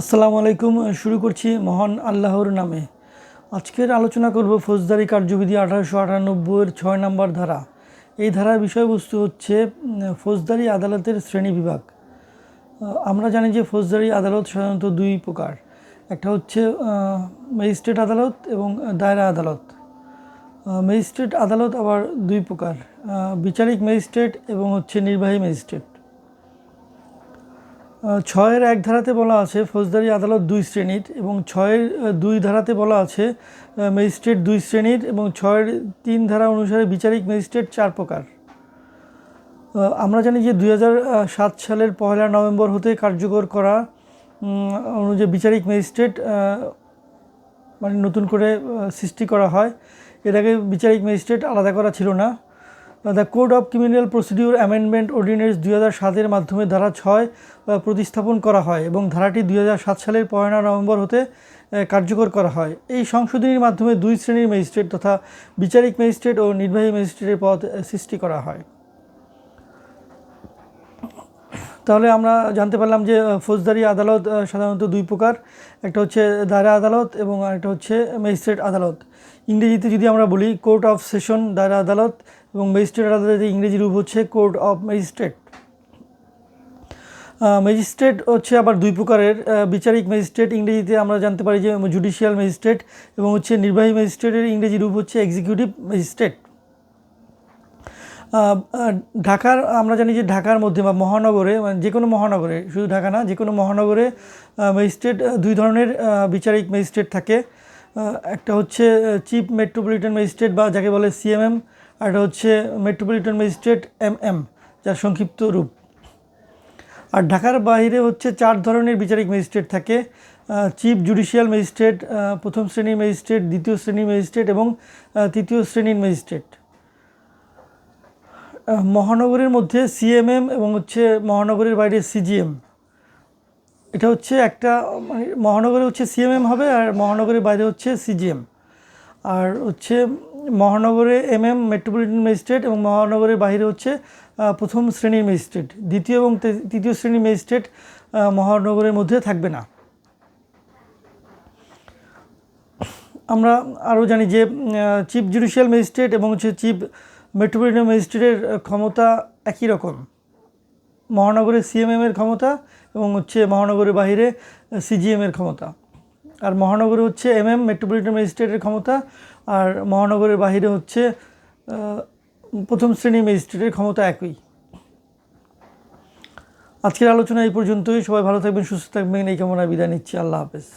আসসালামু আলাইকুম। শুরু করছি মহান আল্লাহর নামে। আজকের আলোচনা করব ফৌজদারি কার্যবিধি আঠারোশো আটানব্বইয়ের ছয় নম্বর ধারা। এই ধারার বিষয়বস্তু হচ্ছে ফৌজদারি আদালতের শ্রেণি বিভাগ। আমরা জানি যে ফৌজদারি আদালত সাধারণত দুই প্রকার। একটা হচ্ছে ম্যাজিস্ট্রেট আদালত এবং দায়রা আদালত। ম্যাজিস্ট্রেট আদালত আবার দুই প্রকার। বিচারিক ম্যাজিস্ট্রেট এবং হচ্ছে নির্বাহী ম্যাজিস্ট্রেট। ছয়ের এক ধারাতে বলা আছে ফৌজদারি আদালত দুই শ্রেণির এবং ছয়ের দুই ধারাতে বলা আছে ম্যাজিস্ট্রেট দুই শ্রেণির এবং ছয়ের তিন ধারা অনুসারে বিচারিক ম্যাজিস্ট্রেট চার প্রকার। আমরা জানি যে দুই সাত সালের পয়লা নভেম্বর হতে কার্যকর করা অনুযায়ী বিচারিক ম্যাজিস্ট্রেট মানে নতুন করে সৃষ্টি করা হয়। এর আগে বিচারিক ম্যাজিস্ট্রেট আলাদা করা ছিল না। The code of criminal procedure amendment ordinance দুই হাজার সাতের মাধ্যমে ধারা ছয় প্রতিস্থাপন করা হয় এবং ধারাটি দুই হাজার সাত সালের পয়লা নভেম্বর হতে কার্যকর করা হয়। এই সংশোধনীর মাধ্যমে দুই শ্রেণির ম্যাজিস্ট্রেট তথা বিচারিক ম্যাজিস্ট্রেট ও নির্বাহী ম্যাজিস্ট্রেটের পদ সৃষ্টি করা হয়। তাহলে আমরা জানতে পারলাম যে ফৌজদারি আদালত সাধারণত দুই প্রকার। একটা হচ্ছে দায়রা আদালত এবং আরেকটা হচ্ছে ম্যাজিস্ট্রেট আদালত। ইংরেজিতে যদি আমরা বলি, কোর্ট অফ সেশন, দায়রা আদালত এবং ম্যাজিস্ট্রেট আদালতের ইংরেজি রূপ হচ্ছে কোর্ট অফ ম্যাজিস্ট্রেট। ম্যাজিস্ট্রেট হচ্ছে আবার দুই প্রকারের বিচারিক ম্যাজিস্ট্রেট ইংরেজিতে আমরা জানতে পারি যে, জুডিশিয়াল ম্যাজিস্ট্রেট এবং হচ্ছে নির্বাহী ম্যাজিস্ট্রেটের ইংরেজি রূপ হচ্ছে এক্সিকিউটিভ ম্যাজিস্ট্রেট। ঢাকার, আমরা জানি যে ঢাকার মধ্যে বা মহানগরে মানে যে কোনো মহানগরে, শুধু ঢাকা না, যে কোনো মহানগরে ম্যাজিস্ট্রেট দুই ধরনের বিচারিক ম্যাজিস্ট্রেট থাকে। একটা হচ্ছে চিফ মেট্রোপলিটন ম্যাজিস্ট্রেট বা যাকে বলে সিএমএম, আর একটা হচ্ছে মেট্রোপলিটন ম্যাজিস্ট্রেট এম এম যার সংক্ষিপ্ত রূপ। আর ঢাকার বাইরে হচ্ছে চার ধরনের বিচারিক ম্যাজিস্ট্রেট থাকে। চিফ জুডিশিয়াল ম্যাজিস্ট্রেট প্রথম শ্রেণির ম্যাজিস্ট্রেট, দ্বিতীয় শ্রেণির ম্যাজিস্ট্রেট এবং তৃতীয় শ্রেণির ম্যাজিস্ট্রেট। মহানগরের মধ্যে সিএমএম এবং হচ্ছে মহানগরের বাইরে সিজিএম। এটা হচ্ছে একটা মানে মহানগরে হচ্ছে সিএমএম হবে আর মহানগরের বাইরে হচ্ছে সিজিএম। আর হচ্ছে মহানগরে এমএম, মেট্রোপলিটন ম্যাজিস্ট্রেট এবং মহানগরের বাইরে হচ্ছে প্রথম শ্রেণির ম্যাজিস্ট্রেট। দ্বিতীয় এবং তৃতীয় শ্রেণির ম্যাজিস্ট্রেট মহানগরের মধ্যে থাকবে না। আমরা আরও জানি যে চিফ জুডিশিয়াল ম্যাজিস্ট্রেট এবং হচ্ছে চিফ মেট্রোপলিটন ম্যাজিস্ট্রেটের ক্ষমতা একই রকম। মহানগরে সিএমএম এর ক্ষমতা এবং হচ্ছে মহানগরের বাইরে সিজিএম এর ক্ষমতা। আর মহানগরে হচ্ছে এমএম মেট্রোপলিটন ম্যাজিস্ট্রেটের ক্ষমতা। আর মহানগরের বাইরে হচ্ছে প্রথম শ্রেণির ম্যাজিস্ট্রেটের ক্ষমতা একই। আজকের আলোচনা এই পর্যন্তই। সবাই ভালো থাকবেন, সুস্থ থাকবেন। এই কামনায় বিদায় নিচ্ছি। আল্লাহ হাফেজ।